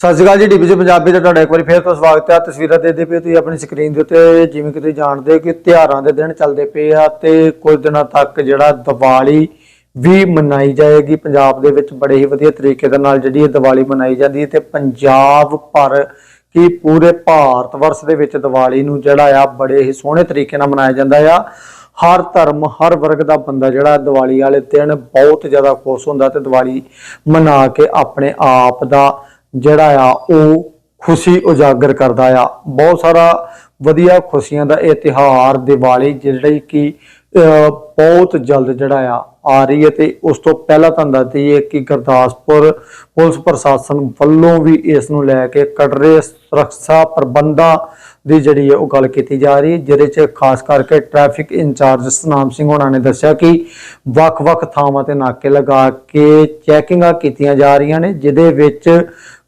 ਸਤਿ ਸ਼੍ਰੀ ਅਕਾਲ ਜੀ ਡੀਬੀਸੀ ਪੰਜਾਬੀ ਦਾ ਤੁਹਾਡਾ ਇੱਕ ਵਾਰੀ ਫੇਰ ਤੋਂ ਸਵਾਗਤ ਹੈ। ਤਸਵੀਰਾਂ ਦੇਖਦੇ ਪਏ ਹੋ ਤੁਸੀਂ ਆਪਣੀ ਸਕਰੀਨ ਦੇ ਉੱਤੇ। ਜਿਵੇਂ ਕਿ ਤੁਸੀਂ ਜਾਣਦੇ ਹੋ ਕਿ ਤਿਉਹਾਰਾਂ ਦੇ ਦਿਨ ਚੱਲਦੇ ਪਏ ਆ ਤੇ ਕੁਝ ਦਿਨਾਂ ਤੱਕ ਜਿਹੜਾ ਦੀਵਾਲੀ ਵੀ ਮਨਾਈ ਜਾਏਗੀ। ਪੰਜਾਬ ਦੇ ਵਿੱਚ ਬੜੇ ਹੀ ਵਧੀਆ ਤਰੀਕੇ ਦੇ ਨਾਲ ਜਿਹੜੀ ਇਹ ਦੀਵਾਲੀ ਮਨਾਈ ਜਾਂਦੀ ਹੈ ਤੇ ਪੰਜਾਬ ਭਰ ਕੀ ਪੂਰੇ ਭਾਰਤ ਵਰਸ਼ ਦੇ ਵਿੱਚ ਦੀਵਾਲੀ ਨੂੰ ਜਿਹੜਾ ਆ ਬੜੇ ਹੀ ਸੋਹਣੇ ਤਰੀਕੇ ਨਾਲ ਮਨਾਇਆ ਜਾਂਦਾ ਆ। ਹਰ ਧਰਮ, ਹਰ ਵਰਗ ਦਾ ਬੰਦਾ ਜਿਹੜਾ ਦੀਵਾਲੀ ਵਾਲੇ ਦਿਨ ਬਹੁਤ ਜ਼ਿਆਦਾ ਖੁਸ਼ ਹੁੰਦਾ ਤੇ ਦੀਵਾਲੀ ਮਨਾ ਕੇ ਆਪਣੇ ਆਪ ਦਾ ਜਿਹੜਾ ਆ, ਉਹ ਖੁਸ਼ੀ ਉਜਾਗਰ ਕਰਦਾ ਆ। ਬਹੁਤ ਸਾਰਾ ਵਧੀਆ ਖੁਸ਼ੀਆਂ ਦਾ ਇਹ ਤਿਹਾਰ ਦੀਵਾਲੀ ਜਿਹੜੀ ਕਿ ਬਹੁਤ ਜਲਦ ਜਿਹੜਾ ਆ ਆ ਰਹੀ ਹੈ ਤੇ ਉਸ ਤੋਂ ਪਹਿਲਾਂ ਤੁਹਾਨੂੰ ਦੱਸ ਦਈਏ ਕਿ ਗੁਰਦਾਸਪੁਰ ਪੁਲਿਸ ਪ੍ਰਸ਼ਾਸਨ ਵੱਲੋਂ ਵੀ ਇਸ ਨੂੰ ਲੈ ਕੇ ਕੜਰੇ ਸੁਰੱਖਿਆ ਪ੍ਰਬੰਧਾਂ ਦੀ ਜਿਹੜੀ ਹੈ ਉਹ ਗੱਲ ਕੀਤੀ ਜਾ ਰਹੀ ਹੈ, ਜਿਹਦੇ 'ਚ ਖਾਸ ਕਰਕੇ ਟ੍ਰੈਫਿਕ ਇੰਚਾਰਜ ਸਨਾਮ ਸਿੰਘ ਹੋਣਾ ਨੇ ਦੱਸਿਆ ਕਿ ਵੱਖ-ਵੱਖ ਥਾਵਾਂ ਤੇ ਨਾਕੇ ਲਗਾ ਕੇ ਚੈਕਿੰਗਾਂ ਕੀਤੀਆਂ ਜਾ ਰਹੀਆਂ ਨੇ, ਜਿਹਦੇ ਵਿੱਚ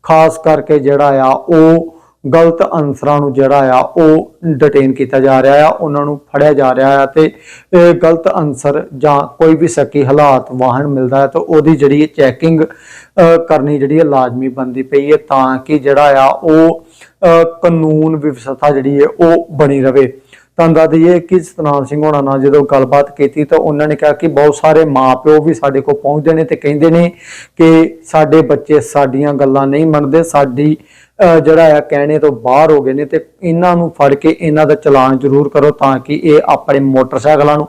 ਖਾਸ ਕਰਕੇ ਜਿਹੜਾ ਆ, ਉਹ ਗਲਤ ਅਨਸਰਾਂ ਨੂੰ ਜਿਹੜਾ ਆ, ਉਹ ਡਿਟੇਨ ਕੀਤਾ ਜਾ ਰਿਹਾ ਆ, ਉਹਨਾਂ ਨੂੰ ਫੜਿਆ ਜਾ ਰਿਹਾ ਆ ਤੇ ਗਲਤ ਅਨਸਰ ਜਾਂ ਕੋਈ ਵੀ ਸਕੀ ਹਾਲਾਤ, ਵਾਹਨ ਮਿਲਦਾ ਹੈ ਤਾਂ ਉਹਦੀ ਜਿਹੜੀ ਚੈਕਿੰਗ ਕਰਨੀ ਜਿਹੜੀ ਹੈ ਲਾਜ਼ਮੀ ਬੰਦੀ ਪਈ ਹੈ ਤਾਂ ਕਿ ਜਿਹੜਾ ਆ, ਉਹ ਕਾਨੂੰਨ ਵਿਵਸਥਾ ਜਿਹੜੀ ਹੈ, ਉਹ ਬਣੀ ਰਵੇ। ਤੁਹਾਨੂੰ ਦੱਸ ਦਈਏ ਕਿ ਸਤਨਾਮ ਸਿੰਘ ਹੋਣਾ ਨਾਲ ਜਦੋਂ ਗੱਲਬਾਤ ਕੀਤੀ ਤਾਂ ਉਹਨਾਂ ਨੇ ਕਿਹਾ ਕਿ ਬਹੁਤ ਸਾਰੇ ਮਾਪਿਓ ਵੀ ਸਾਡੇ ਕੋਲ ਪਹੁੰਚਦੇ ਨੇ ਤੇ ਕਹਿੰਦੇ ਨੇ ਕਿ ਸਾਡੇ ਬੱਚੇ ਸਾਡੀਆਂ ਗੱਲਾਂ ਨਹੀਂ ਮੰਨਦੇ, ਸਾਡੀ ਜਿਹੜਾ ਆ ਕਹਿਣੇ ਤੋਂ ਬਾਹਰ ਹੋ ਗਏ ਨੇ ਤੇ ਇਹਨਾਂ ਨੂੰ ਫੜ ਕੇ ਇਹਨਾਂ ਦਾ ਚਲਾਨ ਜ਼ਰੂਰ ਕਰੋ ਤਾਂ ਕਿ ਇਹ ਆਪਣੇ ਮੋਟਰਸਾਈਕਲਾਂ ਨੂੰ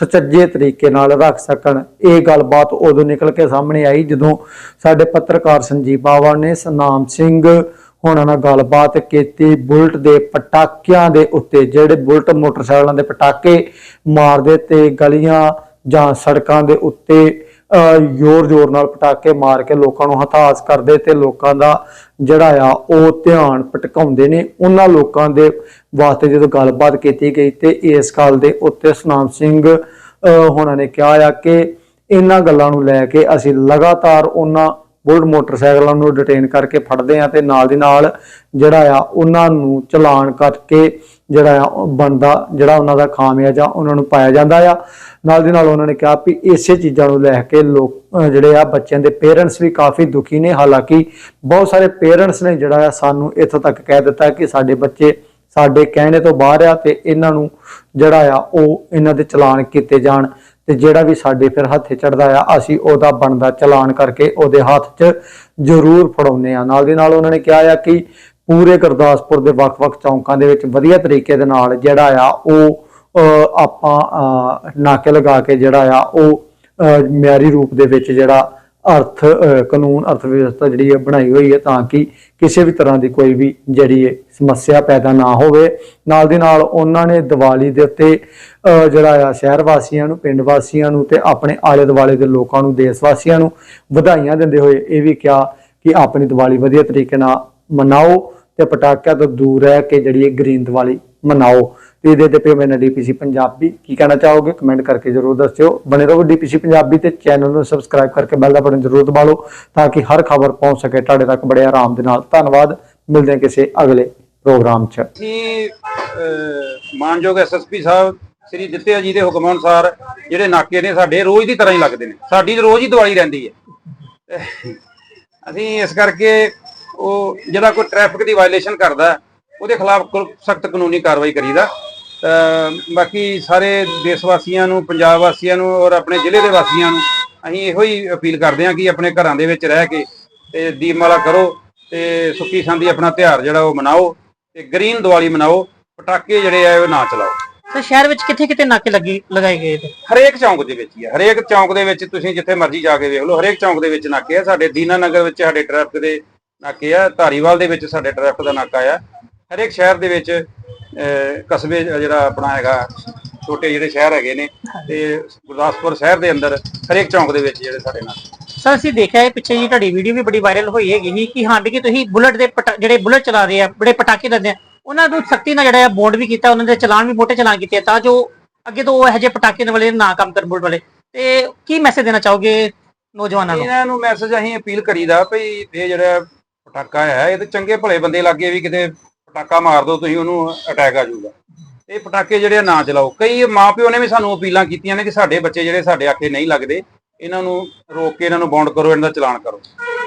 ਸੁਚੱਜੇ ਤਰੀਕੇ ਨਾਲ ਰੱਖ ਸਕਣ। ਇਹ ਗੱਲਬਾਤ ਉਦੋਂ ਨਿਕਲ ਕੇ ਸਾਹਮਣੇ ਆਈ ਜਦੋਂ ਸਾਡੇ ਪੱਤਰਕਾਰ ਸੰਜੀਵ ਬਾਵਾ ਨੇ ਸਨਾਮ ਸਿੰਘ ਉਹਨਾਂ ਨਾਲ ਗੱਲਬਾਤ ਕੀਤੀ ਬੁਲਟ ਦੇ ਪਟਾਕਿਆਂ ਦੇ ਉੱਤੇ ਜਿਹੜੇ ਬੁਲਟ ਮੋਟਰਸਾਈਕਲਾਂ ਦੇ ਪਟਾਕੇ ਮਾਰਦੇ ਤੇ ਗਲੀਆਂ ਜਾਂ ਸੜਕਾਂ ਦੇ ਉੱਤੇ ਜ਼ੋਰ-ਜ਼ੋਰ ਨਾਲ ਪਟਾਕੇ ਮਾਰ ਕੇ ਲੋਕਾਂ ਨੂੰ ਹਤਾਸ਼ ਕਰਦੇ ਤੇ ਲੋਕਾਂ ਦਾ ਜਿਹੜਾ ਆ ਉਹ ਧਿਆਨ ਭਟਕਾਉਂਦੇ ਨੇ। ਉਹਨਾਂ ਲੋਕਾਂ ਦੇ ਵਾਸਤੇ ਜਦੋਂ ਗੱਲਬਾਤ ਕੀਤੀ ਗਈ ਤੇ ਇਸ ਗੱਲ ਦੇ ਉੱਤੇ ਸੁਨਾਮ ਸਿੰਘ ਅਹ, ਹੋਣਾ ਨੇ ਕਿਹਾ ਆ ਕਿ ਇਹਨਾਂ ਗੱਲਾਂ ਨੂੰ ਲੈ ਕੇ ਅਸੀਂ ਲਗਾਤਾਰ ਉਹਨਾਂ ਬੁਲਟ ਮੋਟਰਸਾਈਕਲਾਂ ਨੂੰ ਡਿਟੇਨ ਕਰਕੇ ਫੜਦੇ ਆ ਤੇ ਨਾਲ ਦੀ ਨਾਲ ਜਿਹੜਾ ਆ ਉਹਨਾਂ ਨੂੰ ਚਲਾਨ ਕਰਕੇ ਜਿਹੜਾ ਆ ਉਹ ਬਣਦਾ, ਜਿਹੜਾ ਉਹਨਾਂ ਦਾ ਖਾਮਿਆਜਾ ਉਹਨਾਂ ਨੂੰ ਪਾਇਆ ਜਾਂਦਾ ਆ। ਨਾਲ ਦੀ ਨਾਲ ਉਹਨਾਂ ਨੇ ਕਿਹਾ ਵੀ ਇਸੇ ਚੀਜ਼ਾਂ ਨੂੰ ਲੈ ਕੇ ਲੋਕ ਜਿਹੜੇ ਆ ਬੱਚਿਆਂ ਦੇ ਪੇਰੈਂਟਸ ਵੀ ਕਾਫੀ ਦੁਖੀ ਨੇ। ਹਾਲਾਂਕਿ ਬਹੁਤ ਸਾਰੇ ਪੇਰੈਂਟਸ ਨੇ ਜਿਹੜਾ ਆ ਸਾਨੂੰ ਇੱਥੋਂ ਤੱਕ ਕਹਿ ਦਿੱਤਾ ਕਿ ਸਾਡੇ ਬੱਚੇ ਸਾਡੇ ਕਹਿਣੇ ਤੋਂ ਬਾਹਰ ਆ ਤੇ ਇਹਨਾਂ ਨੂੰ ਜਿਹੜਾ ਆ ਉਹ ਇਹਨਾਂ ਦੇ ਚਲਾਨ ਕੀਤੇ ਜਾਣ। ਤੇ ਜਿਹੜਾ ਵੀ ਸਾਡੇ ਫਿਰ ਹੱਥੇ ਚੜਦਾ ਆ, ਅਸੀਂ ਉਹਦਾ ਬਣਦਾ ਚਲਾਨ ਕਰਕੇ ਉਹਦੇ ਹੱਥ 'ਚ ਜ਼ਰੂਰ ਫੜਾਉਂਦੇ ਆ। ਨਾਲ ਦੀ ਨਾਲ ਉਹਨਾਂ ਨੇ ਕਿਹਾ ਆ ਕਿ ਪੂਰੇ ਗੁਰਦਾਸਪੁਰ ਦੇ ਵੱਖ-ਵੱਖ ਚੌਂਕਾਂ ਦੇ ਵਿੱਚ ਵਧੀਆ ਤਰੀਕੇ ਦੇ ਨਾਲ ਜਿਹੜਾ ਆ, ਉਹ ਆਪਾਂ ਨਾਕੇ ਲਗਾ ਕੇ ਜਿਹੜਾ ਆ, ਉਹ ਮਿਆਰੀ ਰੂਪ ਦੇ ਵਿੱਚ ਜਿਹੜਾ ਅਰਥ ਕਾਨੂੰਨ ਅਰਥ ਵਿਵਸਥਾ ਜਿਹੜੀ ਹੈ ਬਣਾਈ ਹੋਈ ਹੈ ਤਾਂ ਕਿ ਕਿਸੇ ਵੀ ਤਰ੍ਹਾਂ ਦੀ ਕੋਈ ਵੀ ਜਿਹੜੀ ਹੈ ਸਮੱਸਿਆ ਪੈਦਾ ਨਾ ਹੋਵੇ। ਨਾਲ ਦੀ ਨਾਲ ਉਹਨਾਂ ਨੇ ਦੀਵਾਲੀ ਦੇ ਉੱਤੇ ਜਿਹੜਾ ਆ ਸ਼ਹਿਰ ਵਾਸੀਆਂ ਨੂੰ ਪਿੰਡ ਵਾਸੀਆਂ ਨੂੰ ਤੇ ਆਪਣੇ ਆਲੇ ਦੁਆਲੇ ਦੇ ਲੋਕਾਂ ਨੂੰ ਦੇਸ਼ ਵਾਸੀਆਂ ਨੂੰ ਵਧਾਈਆਂ ਦਿੰਦੇ ਹੋਏ ਇਹ ਵੀ ਕਿਹਾ ਕਿ ਆਪਣੀ ਦੀਵਾਲੀ ਵਧੀਆ ਤਰੀਕੇ ਨਾਲ ਮਨਾਓ ਤੇ ਪਟਾਕਿਆਂ ਤੋਂ ਦੂਰ ਰਹਿ ਕੇ ਜਿਹੜੀ ਇਹ ਗ੍ਰੀਨ ਦੀਵਾਲੀ ਮਨਾਓ। ਤੇ ਇਹਦੇ ਤੇ ਪੇ ਮੈਂ ਡੀਪੀਸੀ ਪੰਜਾਬੀ ਕੀ ਕਹਿਣਾ ਚਾਹੋਗੇ? ਕਮੈਂਟ ਕਰਕੇ ਜਰੂਰ ਦੱਸਿਓ। ਬਣੇ ਰਹੋ ਡੀਪੀਸੀ ਪੰਜਾਬੀ ਤੇ ਚੈਨਲ ਨੂੰ ਸਬਸਕ੍ਰਾਈਬ ਕਰਕੇ ਬੈਲ ਦਾ ਬਟਨ ਜਰੂਰ ਦਬਾ ਲਓ ਤਾਂ ਕਿ ਹਰ ਖਬਰ ਪਹੁੰਚ ਸਕੇ। ਤੁਹਾਡੇ ਤੱਕ ਬੜੇ ਆਰਾਮ ਦੇ ਨਾਲ। ਧੰਨਵਾਦ। ਮਿਲਦੇ ਹਾਂ ਕਿਸੇ ਅਗਲੇ ਪ੍ਰੋਗਰਾਮ 'ਚ। ਅਸੀਂ ਮਾਨਯੋਗ ਐਸਐਸਪੀ ਸਾਹਿਬ ਸ੍ਰੀ ਦਿੱਤਿਆ ਜੀ ਦੇ ਹੁਕਮ ਅਨੁਸਾਰ ਜਿਹੜੇ ਨਾਕੇ ਨੇ ਸਾਡੇ ਰੋਜ਼ ਦੀ ਤਰ੍ਹਾਂ ਹੀ ਲੱਗਦੇ ਨੇ। ਸਾਡੀ ਰੋਜ਼ ਹੀ ਦੀਵਾਲੀ ਰਹਿੰਦੀ ਹੈ। ਅਸੀਂ ਇਸ ਕਰਕੇ ਉਹ ਜਿਹੜਾ ਕੋਈ ਟ੍ਰੈਫਿਕ ਦੀ ਵਾਇਲੇਸ਼ਨ ਕਰਦਾ ਉਹਦੇ ਖਿਲਾਫ ਸਖਤ ਕਾਨੂੰਨੀ ਕਾਰਵਾਈ ਕਰੀਦਾ। ਅਹ, ਬਾਕੀ ਸਾਰੇ ਦੇਸ਼ ਵਾਸੀਆਂ ਨੂੰ ਪੰਜਾਬ ਵਾਸੀਆਂ ਨੂੰ ਔਰ ਆਪਣੇ ਜ਼ਿਲ੍ਹੇ ਦੇ ਵਾਸੀਆਂ ਨੂੰ ਅਸੀਂ ਇਹੋ ਹੀ ਅਪੀਲ ਕਰਦੇ ਹਾਂ ਕਿ ਆਪਣੇ ਘਰਾਂ ਦੇ ਵਿੱਚ ਰਹਿ ਕੇ ਤੇ ਦੀਪਮਾਲਾ ਕਰੋ ਤੇ ਸੁੱਖੀ ਸੰਦੀ ਆਪਣਾ ਤਿਉਹਾਰ ਜਿਹੜਾ ਉਹ ਮਨਾਓ ਤੇ ਗ੍ਰੀਨ ਦੀਵਾਲੀ ਮਨਾਓ ਪਟਾਕੇ ਜਿਹੜੇ ਆ ਉਹ ਨਾ ਚਲਾਓ। ਤਾਂ ਸ਼ਹਿਰ ਵਿੱਚ ਕਿੱਥੇ ਕਿੱਥੇ ਨਾਕੇ ਲੱਗੀ ਲਗਾਏ ਗਏ ਨੇ ਹਰੇਕ ਚੌਂਕ ਦੇ ਵਿੱਚ ਹੀ ਹੈ ਹਰੇਕ ਚੌਂਕ ਦੇ ਵਿੱਚ ਤੁਸੀਂ ਜਿੱਥੇ ਮਰਜ਼ੀ ਜਾ ਕੇ ਵੇਖ ਲਓ ਹਰੇਕ ਚੌਂਕ ਦੇ ਵਿੱਚ ਨਾਕੇ ਆ ਸਾਡੇ ਦੀਨਾ ਨਗਰ ਵਿੱਚ ਸਾਡੇ ਟ੍ਰੈਫਿਕ ਦੇ ਨਾਕੇ ਆ ਧਾਰੀਵਾਲ ਦੇ ਵਿੱਚ ਸਾਡੇ ਟ੍ਰੈਫਿਕ ਦਾ ਨਾਕਾ ਆ ਹਰੇਕ ਸ਼ਹਿਰ ਦੇ ਵਿੱਚ ਕਸਬੇ ਜਿਹੜਾ ਆਪਣਾ ਹੈਗਾ ਛੋਟੇ ਜਿਹੜੇ ਸ਼ਹਿਰ ਹੈਗੇ ਨੇ ਤੇ ਗੁਰਦਾਸਪੁਰ ਸ਼ਹਿਰ ਦੇ ਅੰਦਰ ਹਰੇਕ ਚੌਂਕ ਦੇ ਵਿੱਚ ਜਿਹੜੇ ਸਾਡੇ ਨਾਕੇ ਸਰ ਅਸੀਂ ਦੇਖਿਆ ਹੈ ਪਿੱਛੇ ਜੀ ਤੁਹਾਡੀ ਵੀਡੀਓ ਵੀ ਬੜੀ ਵਾਇਰਲ ਹੋਈ ਹੈਗੀ ਸੀ ਕਿ ਹਾਂ ਵੀ ਕਿ ਤੁਸੀਂ ਬੁਲਟ ਦੇ ਪਟਾ- ਜਿਹੜੇ ਬੁਲਟ ਚਲਾ ਰਹੇ ਆ ਬੜੇ ਪਟਾਕੇ ਦਿੰਦੇ ਆ ਉਹਨਾਂ ਨੂੰ ਸਖਤੀ ਨਾਲ ਜਿਹੜਾ ਬੋਂਡ ਵੀ ਕੀਤਾ ਉਹਨਾਂ ਦੇ ਚਲਾਨ ਵੀ ਮੋਟੇ ਚਲਾਨ ਕੀਤੇ ਆ ਤਾਂ ਜੋ ਅੱਗੇ ਤੋਂ ਉਹ ਇਹੋ ਜਿਹੇ ਪਟਾਕੇ ਵਾਲੇ ਨਾ ਕੰਮ ਕਰਨ ਬੁਲਟ ਵਾਲੇ। ਤੇ ਕੀ ਮੈਸੇਜ ਦੇਣਾ ਚਾਹੋਗੇ ਨੌਜਵਾਨਾਂ ਨੂੰ? ਇਹਨਾਂ ਨੂੰ ਮੈਸੇਜ ਅਸੀਂ ਅਪੀਲ ਕਰੀਦਾ ਭਈ ਇਹ ਜਿਹੜਾ ਪਟਾਕਾ ਹੈ ਇਹ ਤੇ ਚੰਗੇ ਭਲੇ ਬੰਦੇ ਲੱਗੇ ਵੀ ਕਿਤੇ ਪਟਾਕਾ ਮਾਰ ਦੋ ਤੁਸੀਂ ਉਹਨੂੰ ਅਟੈਕ ਆ ਜਾਊਗਾ। ਇਹ ਪਟਾਕੇ ਜਿਹੜੇ ਆ ਨਾ ਚਲਾਓ। ਕਈ ਮਾਪਿਓ ਨੇ ਵੀ ਸਾਨੂੰ ਅਪੀਲਾਂ ਕੀਤੀਆਂ ਨੇ ਕਿ ਸਾਡੇ ਬੱਚੇ ਜਿਹੜੇ ਸਾਡੇ ਆਖੇ ਨਹੀਂ ਲੱਗਦੇ ਇਹਨਾਂ ਨੂੰ ਰੋਕ ਕੇ ਇਹਨਾਂ ਨੂੰ ਬੌਂਡ ਕਰੋ ਇਹਨਾਂ ਦਾ ਚਲਾਨ ਕਰੋ।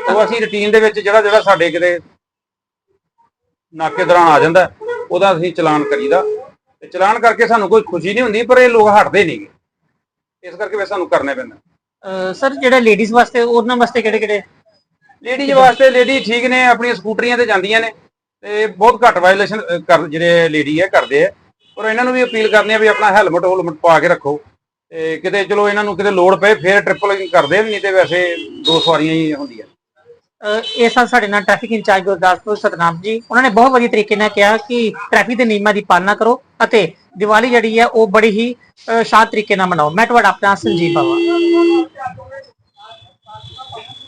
ਉਹ ਅਸੀਂ ਰੁਟੀਨ ਦੇ ਵਿੱਚ ਜਿਹੜਾ ਜਿਹੜਾ ਸਾਡੇ ਕਿਤੇ ਨਾਕੇ ਦੌਰਾਨ ਆ ਜਾਂਦਾ ਉਹਦਾ ਅਸੀਂ ਚਲਾਨ ਕਰੀਦਾ। ਤੇ ਚਲਾਨ ਕਰਕੇ ਸਾਨੂੰ ਕੋਈ ਖੁਸ਼ੀ ਨਹੀਂ ਹੁੰਦੀ ਪਰ ਇਹ ਲੋਕ ਹਟਦੇ ਨਹੀਂਗੇ ਇਸ ਕਰਕੇ ਫਿਰ ਸਾਨੂੰ ਕਰਨੇ ਪੈਂਦਾ। ਸਰ ਜਿਹੜੇ ਲੇਡੀਜ਼ ਵਾਸਤੇ ਉਹਨਾਂ ਵਾਸਤੇ ਕਿਹੜੇ ਕਿਹੜੇ? ਲੇਡੀਜ਼ ਵਾਸਤੇ ਲੇਡੀ ਠੀਕ ਨੇ ਆਪਣੀਆਂ ਸਕੂਟਰੀਆਂ ਤੇ ਜਾਂਦੀਆਂ ਨੇ। ਤੇ ਬਹੁਤ ਘੱਟ ਵਾਇਲੇਸ਼ਨ ਕਰ, ਜਿਹੜੇ ਲੇਡੀ ਹੈ ਕਰਦੇ ਆ। ਪਰ ਇਹਨਾਂ ਨੂੰ ਵੀ ਅਪੀਲ ਕਰਨੀ ਆ ਵੀ ਆਪਣਾ ਹੈਲਮਟ ਹੁਲਮਟ ਪਾ ਕੇ ਰੱਖੋ। ਤੇ ਕਿਤੇ ਚਲੋ ਇਹਨਾਂ ਨੂੰ ਕਿਤੇ ਲੋੜ ਪਏ, ਫੇਰ ਟ੍ਰਿਪਲ ਕਰਦੇ ਵੀ ਨਹੀਂ ਤੇ ਵੈਸੇ ਦੋ ਸਵਾਰੀਆਂ ਹੀ ਹੁੰਦੀਆਂ। ਇਹ ਸਨ ਸਾਡੇ ਨਾਲ ਟ੍ਰੈਫਿਕ ਇੰਚਾਰਜ ਗੁਰਦਾਸਪੁਰ ਸਤਨਾਮ ਜੀ, ਉਹਨਾਂ ਨੇ ਬਹੁਤ ਵਧੀਆ ਤਰੀਕੇ ਨਾਲ ਕਿਹਾ ਕਿ ਟ੍ਰੈਫਿਕ ਦੇ ਨਿਯਮਾਂ ਦੀ ਪਾਲਣਾ ਕਰੋ ਅਤੇ ਦੀਵਾਲੀ ਜਿਹੜੀ ਹੈ ਉਹ ਬੜੀ ਹੀ ਸ਼ਾਂਤ ਤਰੀਕੇ ਨਾਲ ਮਨਾਓ। ਮੈਂ ਤੁਹਾਡਾ ਆਪਣਾ ਸੰਜੀਵ ਬਾਵਾ।